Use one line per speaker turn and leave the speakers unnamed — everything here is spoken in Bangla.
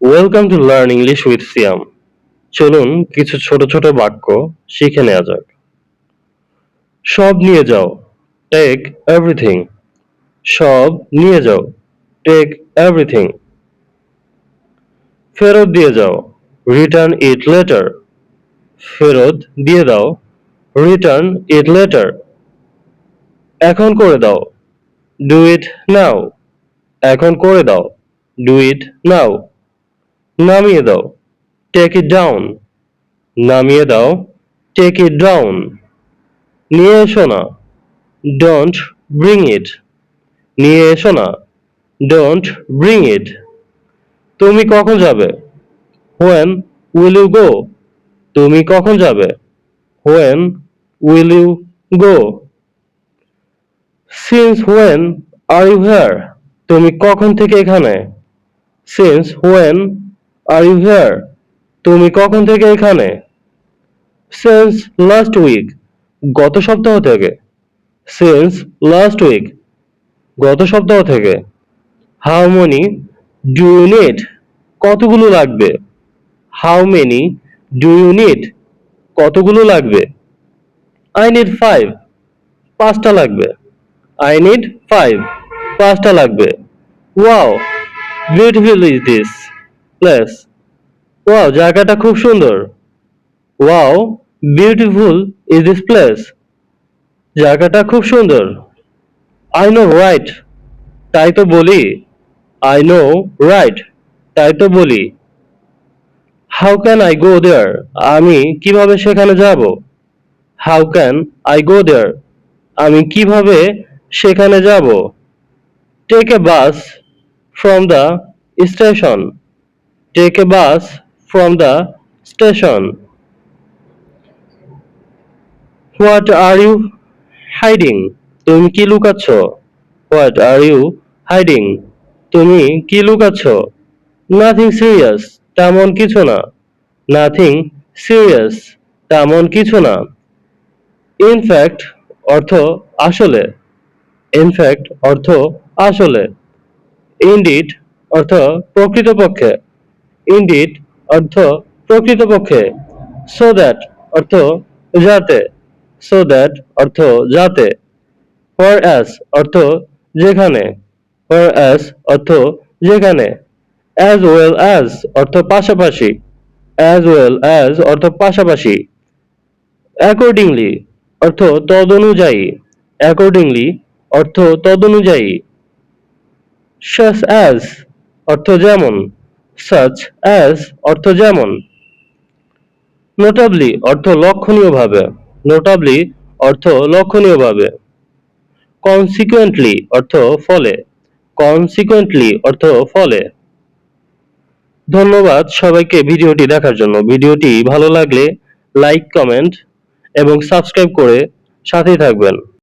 Welcome to learn English with Siam চলুন কিছু ছোট ছোট বাক্য শিখে নেওয়া যাক। সব নিয়ে যাও। টেক এভরিথিং সব নিয়ে যাও। টেক এভরিথিং ফেরত দিয়ে যাও। রিটার্ন ইট লেটার ফেরত দিয়ে দাও। রিটার্ন ইট লেটার এখন করে দাও। ডু ইট নাও এখন করে দাও। ডু ইট নাও নামিয়ে দাও। টেক ইট ডাউন নামিয়ে দাও। টেক ইট ডাউন নিয়ে এসো না। ডোন্ট ব্রিং ইট নিয়ে এসো না। ডোন্ট ব্রিং ইট তুমি কখন যাবে? হোয়েন উইল ইউ গো তুমি কখন যাবে? When will you go since when are you here তুমি কখন থেকে এখানে? Since when are you here তুমি কখন থেকে এখানে? সিন্স লাস্ট উইক গত সপ্তাহ থেকে। সিন্স লাস্ট উইক গত সপ্তাহ থেকে। How many do you need কতগুলো লাগবে? How many do you need কতগুলো লাগবে? আই নিড ফাইভ পাঁচটা লাগবে। আই নিড ফাইভ পাঁচটা লাগবে। Wow beautiful is this place wow জায়গাটা খুব সুন্দর। Wow beautiful is this place জায়গাটা খুব সুন্দর। আই নো রাইট তাই তো বলি। আই নো রাইট তাই তো বলি। How can I go there আমি কীভাবে সেখানে যাব? How can I go there আমি কীভাবে সেখানে যাব? Take a bus from the station take a bus from the station what are you hiding তুমি কি লুকাচ্ছ? হোয়াট আর ইউ হাইডিং তুমি কি লুকাচ্ছ? নাথিং সিরিয়াস তেমন কিছু না। নাথিং সিরিয়াস তেমন কিছু না। ইনফ্যাক্ট অর্থ আসলে। ইনফ্যাক্ট অর্থ আসলে। ইনডিড অর্থ প্রকৃতপক্ষে। ইনডিড অর্থ প্রকৃতপক্ষে সো দ্যাট অর্থ যাতে সো দ্যাট অর্থ যাতে ফর অ্যাস অর্থ যেখানে ফর অ্যাস অর্থ যেখানে অ্যাজ ওয়েল অ্যাজ অর্থ পাশাপাশি অ্যাজ ওয়েল অ্যাজ অর্থ পাশাপাশি অ্যাকর্ডিংলি অর্থ তদনুযায়ী অ্যাকর্ডিংলি অর্থ তদনুযায়ী সাচ অ্যাজ অর্থ যেমন সাচ অ্যাজ অর্থ যেমন নোটাবলি অর্থ লক্ষণীয়ভাবে নোটাবলি অর্থ লক্ষণীয়ভাবে কনসিকুয়েন্টলি অর্থ ফলে কনসিকুয়েন্টলি অর্থ ফলে। ধন্যবাদ সবাইকে ভিডিওটি দেখার জন্য। ভিডিওটি ভালো লাগলে লাইক কমেন্ট এবং সাবস্ক্রাইব করে সাথেই থাকবেন।